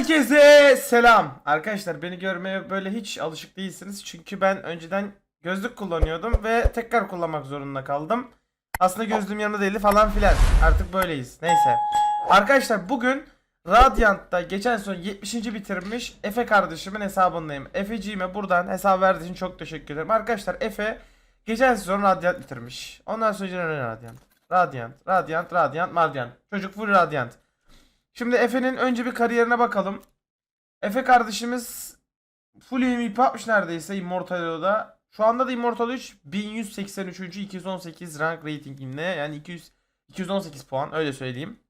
Herkese selam. Arkadaşlar beni görmeye böyle hiç alışık değilsiniz. Çünkü ben önceden gözlük kullanıyordum ve tekrar kullanmak zorunda kaldım. Aslında gözlüğüm yanında değildi falan filan. Artık böyleyiz. Neyse. Arkadaşlar bugün Radiant'ta geçen son 70. bitirmiş Efe kardeşimin hesabındayım. Efeciğime buradan hesap verdiği için çok teşekkür ederim. Arkadaşlar Efe geçen sezon Radiant bitirmiş. Ondan sonra ne Radiant? Radiant, Radiant, Radiant, Radiant. Çocuk full Radiant. Şimdi Efe'nin önce bir kariyerine bakalım. Efe kardeşimiz full MVP yapmış neredeyse Immortalo'da. Şu anda da Immortal 3 1183. 218 rank ratinginde yani 200 218 puan öyle söyleyeyim.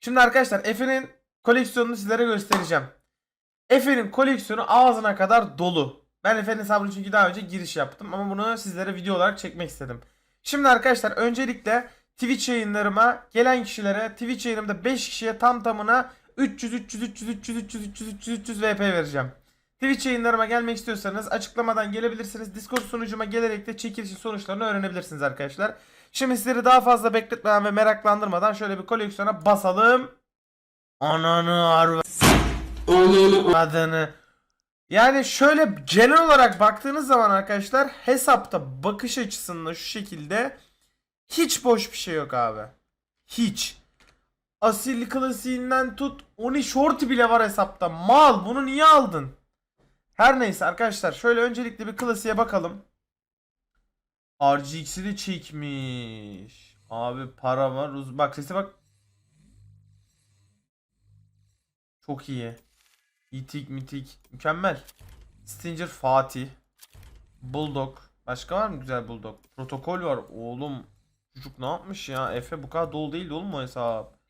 Şimdi arkadaşlar Efe'nin koleksiyonunu sizlere göstereceğim. Efe'nin koleksiyonu ağzına kadar dolu. Ben Efe'nin hesabını çünkü daha önce giriş yaptım ama bunu sizlere video olarak çekmek istedim. Şimdi arkadaşlar öncelikle Twitch yayınlarıma gelen kişilere Twitch yayınımda 5 kişiye tam tamına 300 300 300 300 300 300 300 300 VP vereceğim. Twitch yayınlarıma gelmek istiyorsanız açıklamadan gelebilirsiniz. Discord sunucuma gelerek de çekilişin sonuçlarını öğrenebilirsiniz arkadaşlar. Şimdi sizleri daha fazla bekletmeden ve meraklandırmadan şöyle bir koleksiyona basalım. Ananı arva adını. Yani şöyle genel olarak baktığınız zaman arkadaşlar hesapta bakış açısında şu şekilde hiç boş bir şey yok abi. Hiç. Asil klasiğinden tut. Oni short bile var hesapta. Mal bunu niye aldın? Her neyse arkadaşlar şöyle öncelikle bir klasiğe bakalım. RGX'i de çekmiş. Abi para var. Bak sese bak. Çok iyi. İtik mitik. Mükemmel. Stinger Fatih. Bulldog. Başka var mı güzel Bulldog? Protokol var. Oğlum. Çocuk ne yapmış ya? Efe bu kadar dolu değildi oğlum o hesap.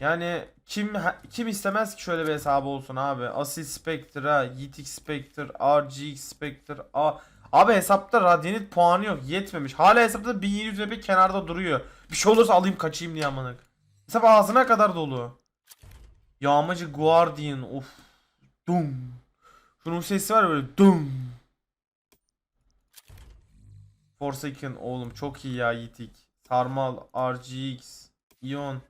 Yani kim kim istemez ki şöyle bir hesabı olsun abi. Asil Spectre, Yitik Spectre, RGX Spectre. A abi hesapta Radiant puanı yok. Yetmemiş. Hala hesapta 1700 bir kenarda duruyor. Bir şey olursa alayım kaçayım diye amına. Hesap ağzına kadar dolu. Yağmacı Guardian of. Dum. Şunun sesi var böyle dum. Forsaken oğlum çok iyi ya Yitik. Sarmal, RGX, Ion.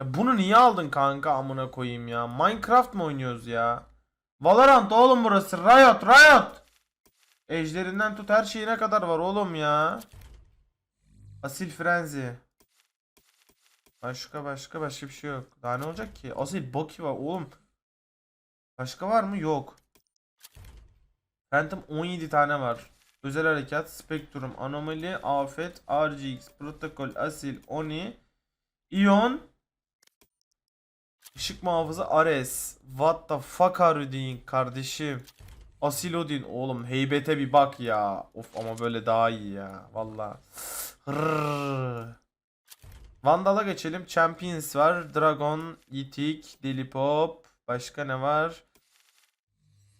Ya bunu niye aldın kanka amına koyayım ya? Minecraft mı oynuyoruz ya? Valorant oğlum burası. Riot, Riot. Ejderinden tut her şeyine kadar var oğlum ya. Asil Frenzy. Başka başka başka bir şey yok. Daha ne olacak ki? Asil Boki var oğlum. Başka var mı? Yok. Phantom 17 tane var. Özel harekat, Spektrum, Anomali, Afet, RGX, Protokol, Asil, Oni, Ion, Işık Muhafızı, Ares. What the fuck are you kardeşim? Asil Odin oğlum heybete bir bak ya. Of ama böyle daha iyi ya. Valla. Vandal'a geçelim. Champions var. Dragon, Yitik, Deli Pop. Başka ne var?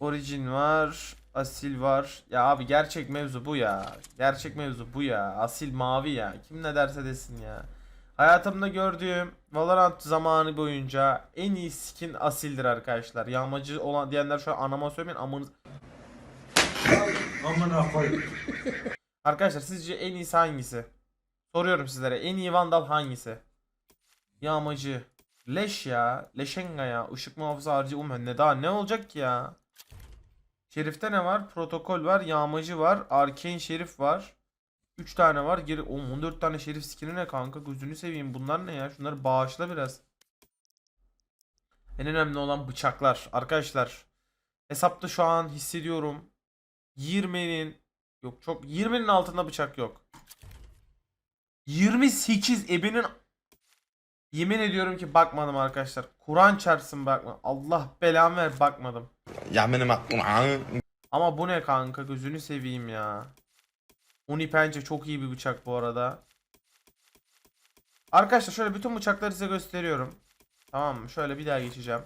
Origin var. Asil var. Ya abi gerçek mevzu bu ya. Gerçek mevzu bu ya. Asil mavi ya. Kim ne derse desin ya. Hayatımda gördüğüm Valorant zamanı boyunca en iyi skin Asil'dir arkadaşlar. Yağmacı olan diyenler şu an anama söylemeyin amınız. Amına koy. Arkadaşlar sizce en iyisi hangisi? Soruyorum sizlere. En iyi Vandal hangisi? Yağmacı. Leş ya. Leşenga ya. Işık muhafızı harcı um ne daha ne olacak ki ya? Şerif'te ne var? Protokol var. Yağmacı var. Arcane Şerif var. 3 tane var. Geri Oğlum 14 tane Şerif skin'i ne kanka? Gözünü seveyim. Bunlar ne ya? Şunları bağışla biraz. En önemli olan bıçaklar. Arkadaşlar. Hesapta şu an hissediyorum. 20'nin yok çok 20'nin altında bıçak yok. 28 ebenin Yemin ediyorum ki bakmadım arkadaşlar. Kur'an çarpsın bakma. Allah belamı ver bakmadım. Yemenim attım. Ama bu ne kanka gözünü seveyim ya. Uni Pençe çok iyi bir bıçak bu arada. Arkadaşlar şöyle bütün bıçakları size gösteriyorum. Tamam mı? Şöyle bir daha geçeceğim.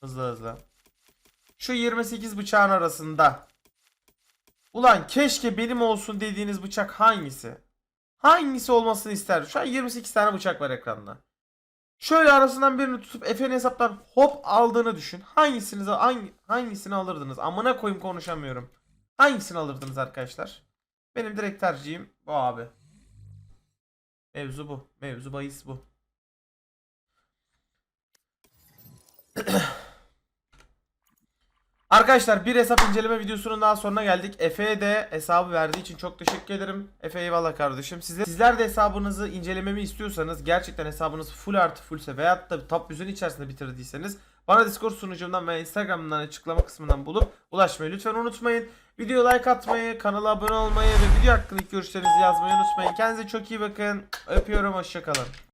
Hızlı hızlı. Şu 28 bıçağın arasında. Ulan keşke benim olsun dediğiniz bıçak hangisi? Hangisi olmasını ister? Şu an 28 tane bıçak var ekranda. Şöyle arasından birini tutup Efe'nin hesaptan hop aldığını düşün. Hangisini hangi, hangisini alırdınız? Amına koyayım konuşamıyorum. Hangisini alırdınız arkadaşlar? Benim direkt tercihim bu abi. Mevzu bu. Mevzu bahis bu. Arkadaşlar bir hesap inceleme videosunun daha sonuna geldik. Efe'ye de hesabı verdiği için çok teşekkür ederim. Efe eyvallah kardeşim. Size, sizler de hesabınızı incelememi istiyorsanız gerçekten hesabınız full artı fullse veyahut da top 100'ün içerisinde bitirdiyseniz bana Discord sunucumdan ve Instagram'dan açıklama kısmından bulup ulaşmayı lütfen unutmayın. Videoya like atmayı, kanala abone olmayı ve video hakkındaki görüşlerinizi yazmayı unutmayın. Kendinize çok iyi bakın. Öpüyorum. Hoşçakalın.